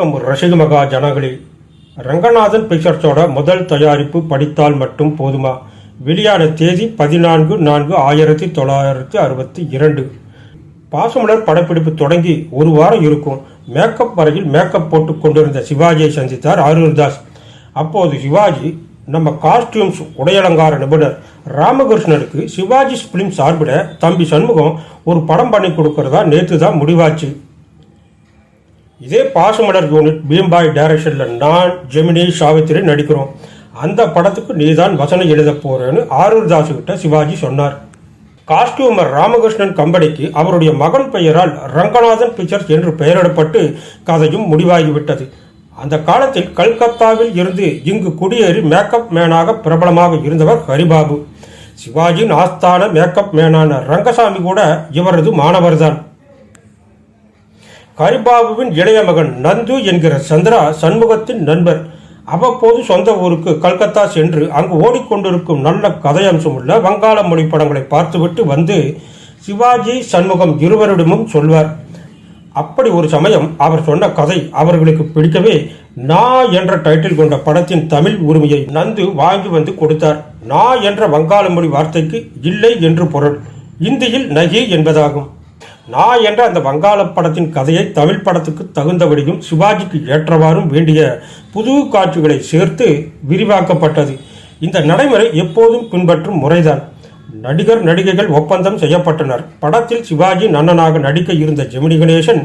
வணக்கம். ரசிக மகா ஜனங்களே ரங்கநாதன் பிக்சர்ஸோட முதல் தயாரிப்பு படித்தால் மட்டும் போதுமா? வெளியான தேதி பதினான்கு நான்கு ஆயிரத்தி தொள்ளாயிரத்தி அறுபத்தி இரண்டு. பாசமலர் படப்பிடிப்பு தொடங்கி ஒரு வாரம் இருக்கும். மேக்கப் வரையில் மேக்கப் போட்டு கொண்டிருந்த சிவாஜியை சந்தித்தார் ஆரூர்தாஸ் அப்போது சிவாஜி நம்ம காஸ்டியூம்ஸ் உடையலங்கார நிபுணர் ராமகிருஷ்ணனுக்கு சிவாஜி ஃபிலிம் சார்பிட தம்பி சண்முகம் ஒரு படம் பண்ணி கொடுக்கறதா நேற்று தான் முடிவாச்சு. இதே பாசமலர் யூனிட் பீம்பாய் டைரக்ஷனில் நான் ஜெமினி சாவித்திரி நடிக்கிறோம். அந்த படத்துக்கு நீதான் வசனம் எழுத போறேன்னு ஆரூர் தாசு கிட்ட சிவாஜி சொன்னார். காஸ்டியூமர் ராமகிருஷ்ணன் கம்பெனிக்கு அவருடைய மகன் பெயரால் ரங்கநாதன் பிக்சர்ஸ் என்று பெயரிடப்பட்டு கதையும் முடிவாகிவிட்டது. அந்த காலத்தில் கல்கத்தாவில் இருந்து இங்கு குடியேறி மேக்கப் மேனாக பிரபலமாக இருந்தவர் ஹரிபாபு. சிவாஜியின் ஆஸ்தான மேக்கப் மேனான ரங்கசாமி கூட இவரது மாணவர்தான். ஹரிபாபுவின் இளைய மகன் நந்து என்கிற சந்திரா சண்முகத்தின் நண்பர். அவ்வப்போது சொந்த ஊருக்கு கல்கத்தா சென்று அங்கு ஓடிக்கொண்டிருக்கும் நல்ல கதையம்சம் உள்ள வங்காள மொழி படங்களை பார்த்துவிட்டு வந்து சிவாஜி சண்முகம் இருவரிடமும் சொல்வார். அப்படி ஒரு சமயம் அவர் சொன்ன கதை அவர்களுக்கு பிடிக்கவே நா என்ற டைட்டில் கொண்ட படத்தின் தமிழ் உரிமையை நந்து வாங்கி வந்து கொடுத்தார். நா என்ற வங்காள மொழி வார்த்தைக்கு இல்லை என்று பொருள். இந்தியில் நகி என்பதாகும். நான் என்ற அந்த வங்காள படத்தின் கதையை தமிழ் படத்துக்கு தகுந்தபடியும் சிவாஜிக்கு ஏற்றவாறும் வேண்டிய புது காட்சிகளை சேர்த்து விரிவாக்கப்பட்டது. இந்த நடைமுறை எப்போதும் பின்பற்றும் முறைதான். நடிகர் நடிகைகள் ஒப்பந்தம் செய்யப்பட்டனர். படத்தில் சிவாஜி நன்னனாக நடிக்க இருந்த ஜெமினி கணேசன்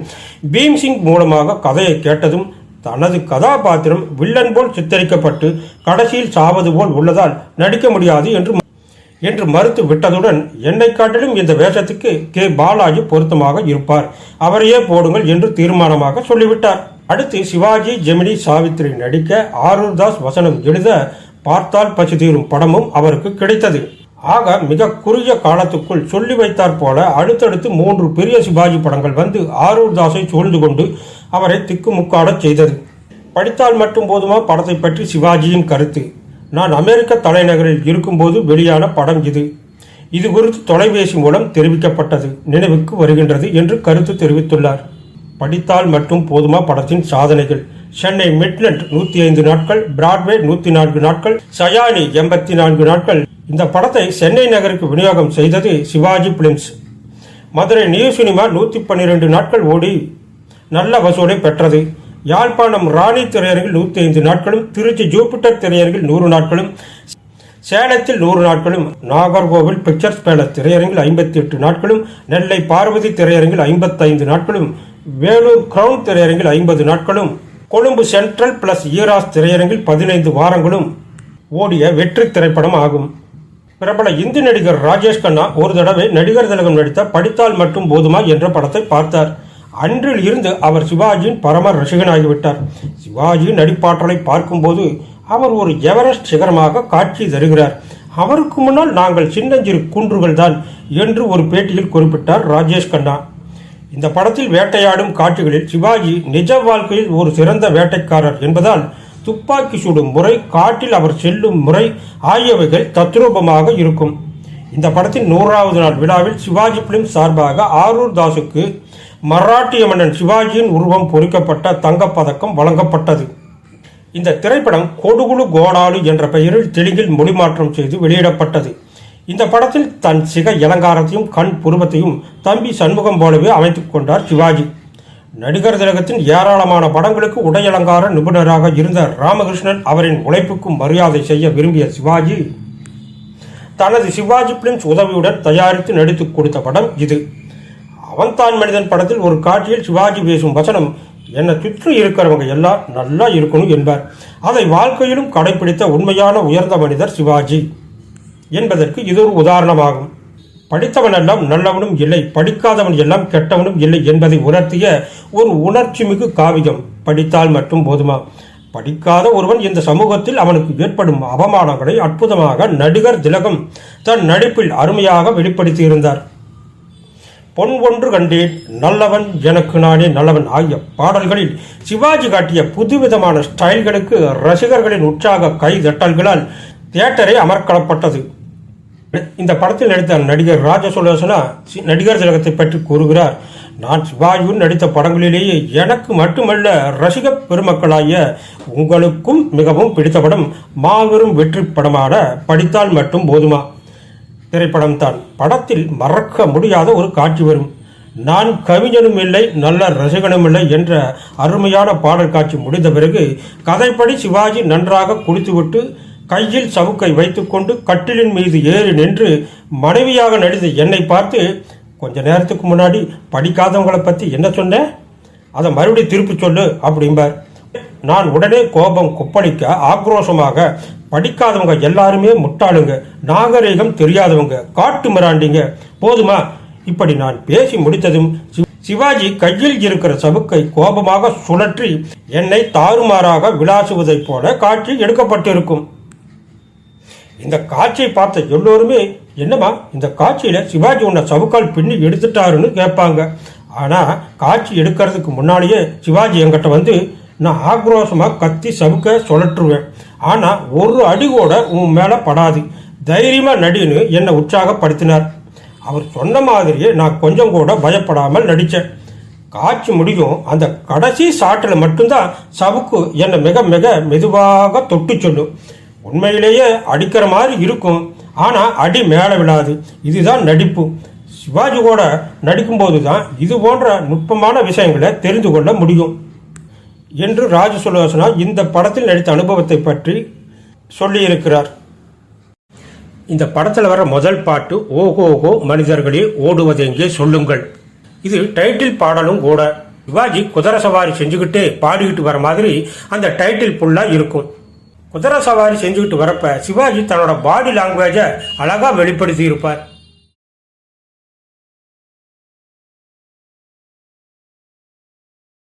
பீம்சிங் மூலமாக கதையை கேட்டதும் தனது கதாபாத்திரம் வில்லன் போல் சித்தரிக்கப்பட்டு கடைசியில் சாவது போல் உள்ளதால் நடிக்க முடியாது என்று என்று மறுத்து விட்டதுடன் என்னை காட்டிலும் இந்த வேஷத்துக்கு கே. பாலாஜி பொருத்தமாக இருப்பார். அவரையே போடுங்கள் என்று தீர்மானமாக சொல்லிவிட்டார். அடுத்து சிவாஜி ஜெமினி சாவித்திரி நடிக்க ஆரூர் தாஸ் வசனம் எழுத பார்த்தால் பசி தீரும் படமும் அவருக்கு கிடைத்தது. ஆக மிக குறுகிய காலத்துக்குள் சொல்லி வைத்தாற் போல அடுத்தடுத்து மூன்று பெரிய சிவாஜி படங்கள் வந்து ஆரூர் தாஸை சூழ்ந்து கொண்டு அவரை திக்குமுக்காடச் செய்தது. படித்தால் மட்டும் போதுமா படத்தை பற்றி சிவாஜியின் கருத்து? நான் அமெரிக்க தலைநகரில் இருக்கும்போது வெளியான படம் இது. இது குறித்து தொலைபேசி மூலம் தெரிவிக்கப்பட்டது. நினைவுக்கு வருகின்றது என்று கருத்து தெரிவித்துள்ளார். படித்தால் மட்டும் போதுமா படத்தின் சாதனைகள்? சென்னை மிட்லண்ட் நூற்றி ஐந்து நாட்கள் பிராட்வே நூற்றி நான்கு நாட்கள் சயானி எண்பத்தி நான்கு நாட்கள். இந்த படத்தை சென்னை நகருக்கு விநியோகம் செய்தது Sivaji films. Madurai new cinema நூற்றி பன்னிரெண்டு நாட்கள் ஓடி நல்ல வசூலை பெற்றது. யாழ்ப்பாணம் ராணி திரையரங்கில் நூற்றி ஐந்து நாட்களும் திருச்சி ஜூபிட்டர் திரையரங்கில் நூறு நாட்களும் சேலத்தில் நூறு நாட்களும் நாகர்கோவில் பிக்சர்ஸ் பேலஸ் திரையரங்கில் ஐம்பத்தி எட்டு நாட்களும் நெல்லை பார்வதி திரையரங்கில் ஐம்பத்தைந்து நாட்களும் வேலூர் கிரவுன் திரையரங்கில் ஐம்பது நாட்களும் கொழும்பு சென்ட்ரல் பிளஸ் ஈராஸ் திரையரங்கில் பதினைந்து வாரங்களும் ஓடிய வெற்றி திரைப்படம் ஆகும் பிரபல இந்தி நடிகர் ராஜேஷ் கண்ணா ஒரு தடவை நடிகர் திலகம் நடித்த படித்தால் மட்டும் போதுமா என்ற படத்தை பார்த்தார். அன்றில் இருந்து அவர் சிவாஜியின் பரம ரசிகனாகிவிட்டார். சிவாஜியின் நடிப்பாற்றலை பார்க்கும்போது அவர் ஒரு எவரெஸ்ட் சிகரமாக காட்சி தருகிறார். அவருக்கு முன்னால் நாங்கள் சின்னஞ்சிறு குன்றுகள் தான் என்று ஒரு பேட்டியில் குறிப்பிட்டார் ராஜேஷ் கண்ணா. இந்த படத்தில் வேட்டையாடும் காட்சிகளில் சிவாஜி நிஜ வாழ்க்கையில் ஒரு சிறந்த வேட்டைக்காரர் என்பதால் துப்பாக்கி சுடும் முறை காட்டில் அவர் செல்லும் முறை ஆகியவைகள் தத்ரூபமாக இருக்கும். இந்த படத்தின் நூறாவது நாள் விழாவில் சிவாஜி பிலிம் சார்பாக ஆரூர் தாசுக்கு மராட்டிய மன்னன் சிவாஜியின் உருவம் பொறிக்கப்பட்ட தங்கப்பதக்கம் வழங்கப்பட்டது. இந்த திரைப்படம் கொடுகுழு கோடாலு என்ற பெயரில் தெலுங்கில் மொழிமாற்றம் செய்து வெளியிடப்பட்டது. இந்த படத்தில் தன் சிக இலங்காரத்தையும் கண் புருவத்தையும் தம்பி சண்முகம் போலவே அமைத்துக் கொண்டார் சிவாஜி. நடிகர் திலகத்தின் ஏராளமான படங்களுக்கு உடையலங்கார நிபுணராக இருந்த ராமகிருஷ்ணன் அவரின் உழைப்புக்கும் மரியாதை செய்ய விரும்பிய சிவாஜி தனது சிவாஜி பிலிம்ஸ் உதவியுடன் தயாரித்து நடித்துக் கொடுத்த படம் இது. அவன்தான் மனிதன் படத்தில் ஒரு காட்சியில் சிவாஜி பேசும் வசனம் என்னை சுற்றி இருக்கிறவங்க எல்லாம் நல்லா இருக்கணும் என்பார். அதை வாழ்க்கையிலும் கடைபிடித்த உண்மையான உயர்ந்த மனிதர் சிவாஜி என்பதற்கு இது ஒரு உதாரணமாகும். படித்தவன் எல்லாம் நல்லவனும் இல்லை படிக்காதவன் எல்லாம் கெட்டவனும் இல்லை என்பதை உணர்த்திய ஒரு உணர்ச்சி மிகு காவியம். படித்தால் மட்டும் போதுமா? படிக்காத ஒருவன் இந்த சமூகத்தில் அவனுக்கு ஏற்படும் அவமானங்களை அற்புதமாக நடிகர் திலகம் தன் நடிப்பில் அருமையாக வெளிப்படுத்தியிருந்தார். பொன் ஒன்று கண்டேன் நல்லவன் எனக்கு நானே நல்லவன் ஆகிய பாடல்களில் சிவாஜி காட்டிய புதுவிதமான ஸ்டைல்களுக்கு ரசிகர்களின் உற்சாக கைதட்டல்களால் தியேட்டரை அமர்க்களப்பட்டது. இந்த படத்தில் நடித்த நடிகர் ராஜ சுலோசனா சி- நடிகர் திலகத்தை பற்றி கூறுகிறார் நான் சிவாஜியுடன் நடித்த படங்களிலேயே எனக்கு மட்டுமல்ல ரசிக பெருமக்களாகிய உங்களுக்கும் மிகவும் பிடித்த படம் மாபெரும் வெற்றி படமான படித்தால் மட்டும் போதுமா? திரைப்படம் தான். படத்தில் மறக்க முடியாத ஒரு காட்சி வரும். நான் கவிஞனும் இல்லை நல்ல ரசிகனும் இல்லை என்ற அருமையான பாடல் காட்சி முடிந்த பிறகு கதைப்படி சிவாஜி நன்றாக குளித்துவிட்டு கையில் சவுக்கை வைத்துக்கொண்டு கட்டிலின் மீது ஏறி நின்று மனைவியாக நடித்த என்னை பார்த்து கொஞ்ச நேரத்துக்கு முன்னாடி படிக்காதவங்களை பற்றி என்ன சொன்னேன் அதை மறுபடியும் திருப்பி சொல்லு அப்படிம்பார். நான் உடனே கோபம் குப்பளிக்க ஆக்ரோஷமாக படிக்காதவங்க எல்லாருமே முட்டாளுங்க நாகரீகம் தெரியாதவங்க காட்டு மிராண்டிங்க. போதுமா? இப்படி நான் பேசி முடித்ததும் சிவாஜி கையில் இருக்கிற சவுக்கை கோபமாக சுழற்றி என்னை தாறுமாறாக விளாசுவதைப் போல காட்சி எடுக்கப்பட்டிருக்கும். இந்த காட்சியை பார்த்த எல்லோருமே என்னம்மா இந்த காட்சியில சிவாஜி உன்னை சவுக்கால் பின்னி எடுத்துட்டாருன்னு கேட்பாங்க. ஆனா காட்சி எடுக்கிறதுக்கு முன்னாலேயே சிவாஜி என்கிட்ட வந்து நான் ஆக்ரோஷமாக கத்தி சவுக்க சுழற்றுவேன் ஆனால் ஒரு அடி கூட உன் மேலே படாது. தைரியமாக நடின்னு என்னை உற்சாகப்படுத்தினார். அவர் சொன்ன மாதிரியே நான் கொஞ்சம் கூட பயப்படாமல் நடித்தேன். காட்சி முடியும் அந்த கடைசி சாட்டில் மட்டும்தான் சவுக்கு என்னை மிக மிக மெதுவாக தொட்டு சொல்லும் உண்மையிலேயே அடிக்கிற மாதிரி இருக்கும். ஆனால் அடி மேலே விழாது. இதுதான் நடிப்பு. சிவாஜி கூட நடிக்கும்போது தான் இது போன்ற நுட்பமான விஷயங்களை தெரிந்து கொள்ள முடியும். என்று ராஜ சுலோசனா இந்த படத்தில் நடித்த அனுபவத்தை பற்றி சொல்லியிருக்கிறார். இந்த படத்தில் வர முதல் பாட்டு ஓஹோஹோ மனிதர்களே ஓடுவதெங்கே சொல்லுங்கள். இது டைட்டில் பாடலும் கூட. சிவாஜி குதிரை சவாரி செஞ்சுக்கிட்டு பாடிக்கிட்டு வர மாதிரி அந்த டைட்டில் ஃபுல்லாக இருக்கும். குதிரை சவாரி செஞ்சுக்கிட்டு வரப்ப சிவாஜி தன்னோட பாடி லாங்குவேஜை அழகாக வெளிப்படுத்தி இருப்பார்